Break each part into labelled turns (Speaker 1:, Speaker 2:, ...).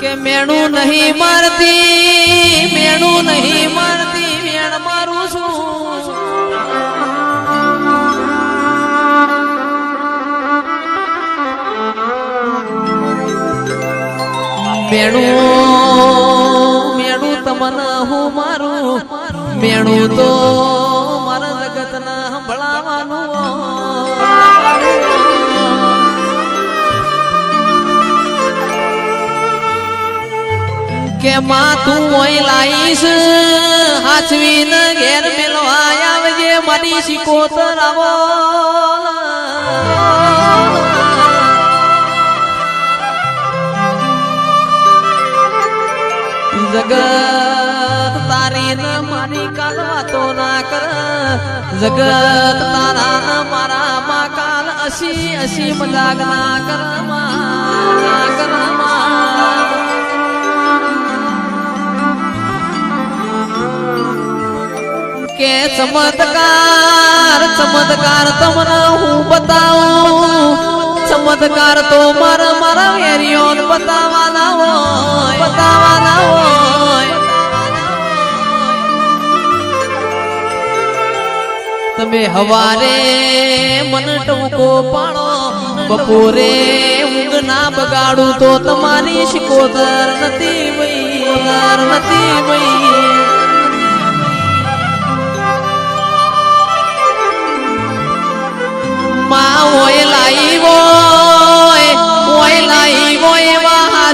Speaker 1: કે મેણું નહીં મારતી, મેણું નહીં મારતી, મેણ મારું છું. મેણું મેણું તમને હું મારું, મેણું તો મારા જગતના સંભળાવાનું કે માં તું ઓય લાઈશ. હાચવીને ઘેર મેલવા આવજે, મારી શિકોતર આવો જગત તારી ન મારી કાલ વાતો ના કર. જગત તારા મારા માં કાલ અસી અસી મજાક ના કર. માં ચમત્કાર ચમત્કાર તમને હું બતાવું. ચમત્કાર તો મારા મારા વેરિયો બતાવવાના હોય બતાવવાના હોય. તમે હવારે મન ટૂંકો પાડો, બપોરે ઊંઘ ના બગાડું તો તમારી શિકોદર નથી વઈ નથી વઈ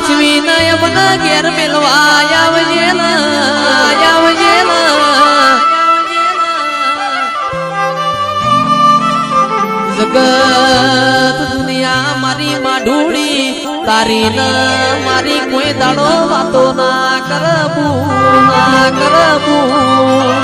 Speaker 1: એવા ના એમને ઘેર મેલવા દુનિયા મારી માં ઢૂળી તારી ના મારી કોઈ દાડો વાતો ના કરબું ના કરબું.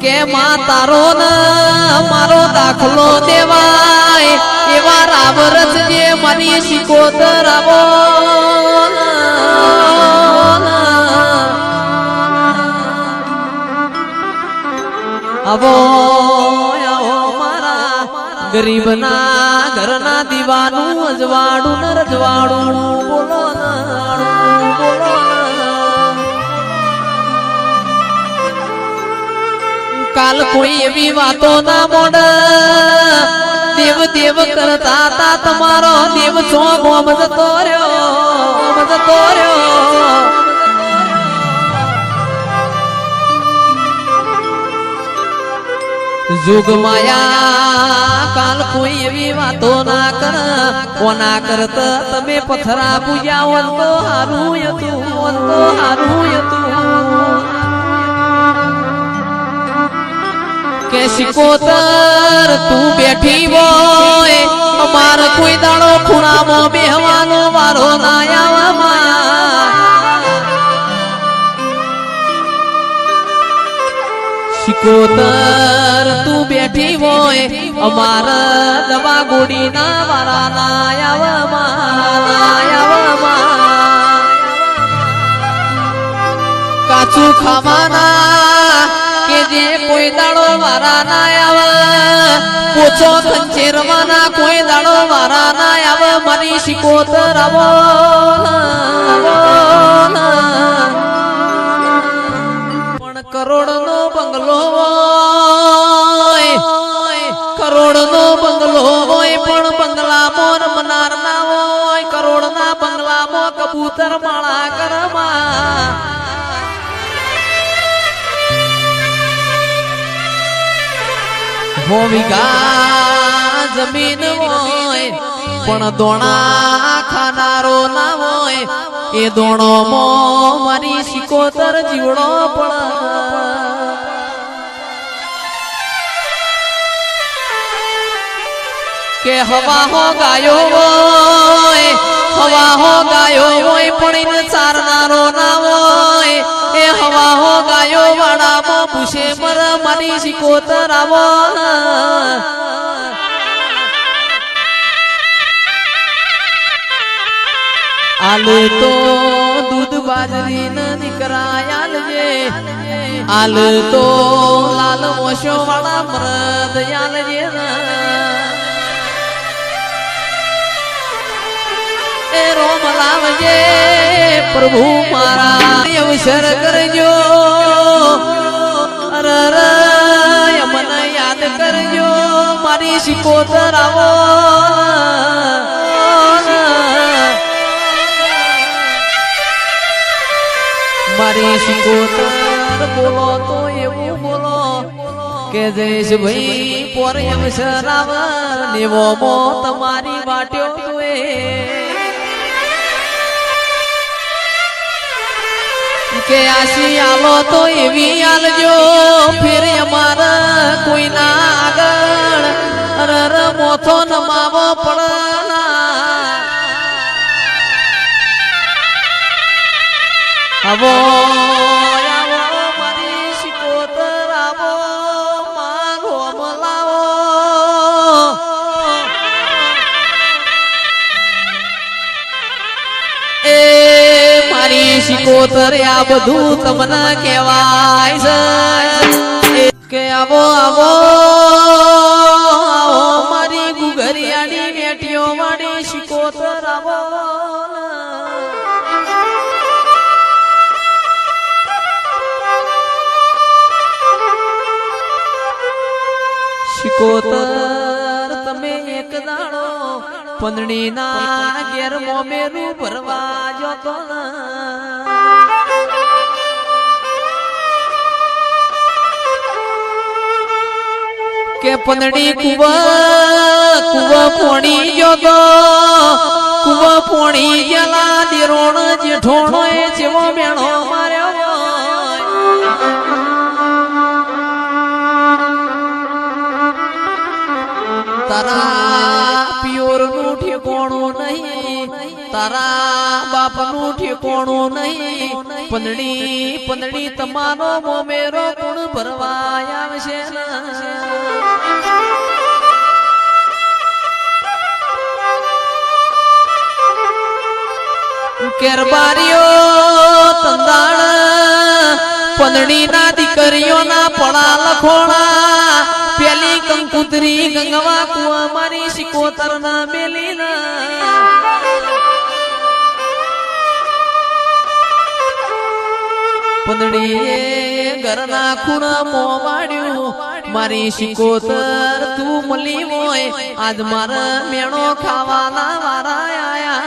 Speaker 1: કે માં તારો ના મારો દાખલો દેવાય એવા રાવરસ જે મારી શિકોતર આવો આવો આવો મારા ગરીબના ઘરના દીવાનું અજવાડું રજવાડું બોલો કાલ કોઈ એવી વાતો ના મોડ દેવ કરતા તા તમારો દેવ છો ગોમ જતો રહ્યો ગોમ જુગ માયા, કાલ કોઈ એવી વાતો ના કર, કોના કરત તમે પથરા પૂજ્યા તો હારું હોત તો હારું હતું. કે શિકોતર તું બેઠી હોય. અમાર કોઈ દાડો ખૂણામાં બેહવાનો વારો ના આવવામાં શિકોતર તું બેઠી હોય. અમાર દવા ગોડી ના વારા ના ના આવવામાં કાચું ખાવાના કે જે કોઈ દાડો મારા ના આવે? પૂછો ખંચેરવાના, કોઈ દાડો મારા ના આવે? મારી શિકોતર આવો પણ કરોડ નો બંગલો કરોડ નો બંગલો હોય, પણ બંગલામાં મનાર ના હોય. કરોડ ના બંગલામાં કબૂતર માળા કરમાં હો વીઘા જમીન હોય, પણ દોણા ખાનારો ના હોય. એ દોણો મો મારી શિકોતર જીવડો પણ. કે હવા હો ગાયો હોય, હવા હો ગાયો હોય, પણ ચારનારો ના હોય. એ હવા હો ગાયો વાળામાં પૂછે મર મારી શિકોતર આવો આલે તો દૂધ બાજરી ન નીકરાયાલ જે હાલ તો લાલ મોશો વાળા મરદ યાલ જે રોમ લાવજે, પ્રભુ મારા. અવસર કરજો. મને યાદ કરજો. મારી શિકોતર આવો મારી શિકોતર બોલો તો એવું બોલો કે જઈશ ભાઈ પોરે અવસર આવ નેવો મો તમારી વાટ્યો જોએ કે આશી આલો તો એવી આલજો. ફેર અમારા કોઈના આગળ અર અર મોથો નમાવો પડના. આવો. મારી શિકોતર આ બધું તમને કહેવાય છે. કે આવો આવો પંદડીના ઘેર મોમેરું ભરવા જતો કે પંદડી કુવ કુવ પોણી જતો કુવ પોણી ગયેલા દેરોણ જેઠોણો એ જેવો મેણો તારા બાપનું ઠેકોણું નહીં પંદડી પંદડી તમારો મોમેરો ગુણ ભરવા આવશે ને. કેરબારીઓ તંદાણ, પંદડીના દીકરીઓના પડા લખોણા, પેલી કંકુતરી ગંગવા કુવા મારી શિકોતર ના મેલી પંદડીએ ઘરના ખૂણા મોવાડ્યું મારી શિકોતર, તું મળી હોય, આજ મારા મેણો ખાવાના વારા આયા.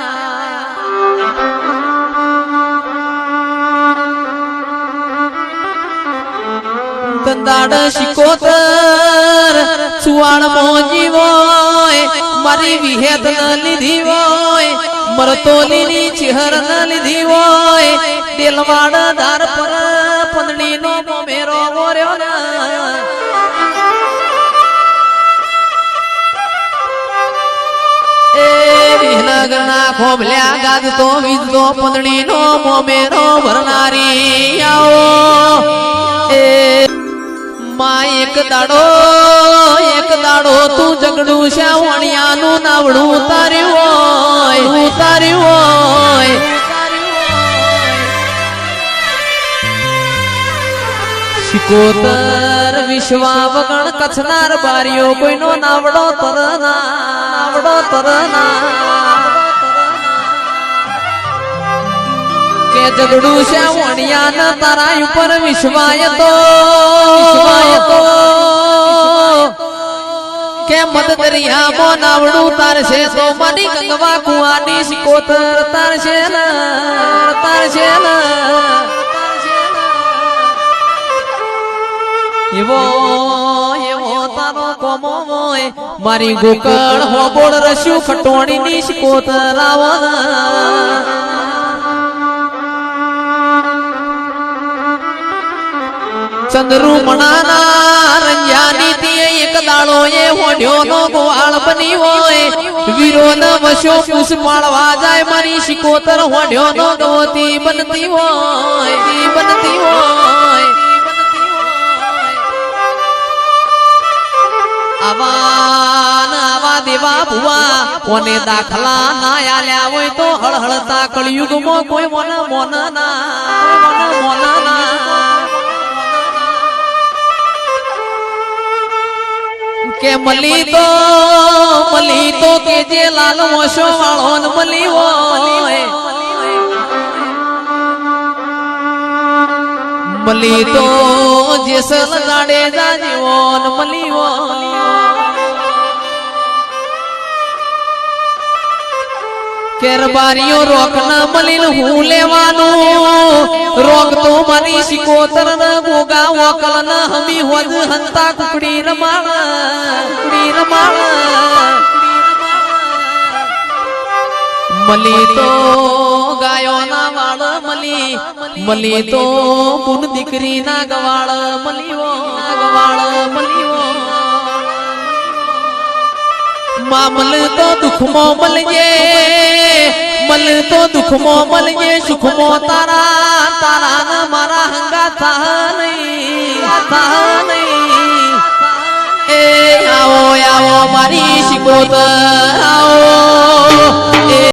Speaker 1: દંદાડ શિકોતર સુવાણ મોજી હોય, મારી વિહેદ ન લીધી હોય મરતોલીની ચિહર ન લીધી હોય દેલવાડ ધાર પર પંદડી નો. મેરો મોર્યો વિહનગરના ખોભલ્યા ગાદ તો વિદ્યો પંદડી નો મોમેરો ભરનારી આવો. એ માં એક દાડો એક દાડો તું જગડું છે, વણિયાનું નાવડું તાર્યું હોય તાર્યું હોય. શિકોતર વિશ્વાવગણ કચ્છનાર બારીઓ, કોઈનો નાવડો તરના નાવડો તરના કે જગડું છે વણિયાના તારા ઉપર વિશ્વાય તો. વિશ્વાય તો. કે મદ દરિયામાં નાવડું તારશે તો મારી ગંગવા કુવાની શિકોતર તારશે ને તારશે ને. એવો એવો તારો કોમો હોય મારી ગોકળ હોબોળ રસ્યું ખટોણી ની શિકોતર કોને દાખલા ના આલ્યા હોય તો હળહળતા કળિયુગમાં કોઈ મોના મોના મન મોન કે મલી તો મલી તો કે જે લાલ મોશો વાળો મલી હોય મલી તો જેસલ જાડેજા જેવો મલી હોય કેરબારીઓ રોકના મલીન હું લેવાનું. મારી સિકોતર ન ગોગા વકલ ન હમી હંતા કુકડી રમાણા, કુકડી મલી તો ગાયો ના મલી મલી તો બુન દીકરી ના ગવાળ મલીવો ગવાળ મલીઓ. મામલ તો દુખમો મલજે મળતો દુઃખમો મળીએ સુખમો તારા તારા ને મારા હંગા થા નહીં થા નહીં. એ આવો આવો મારી શિકોતર, આવો.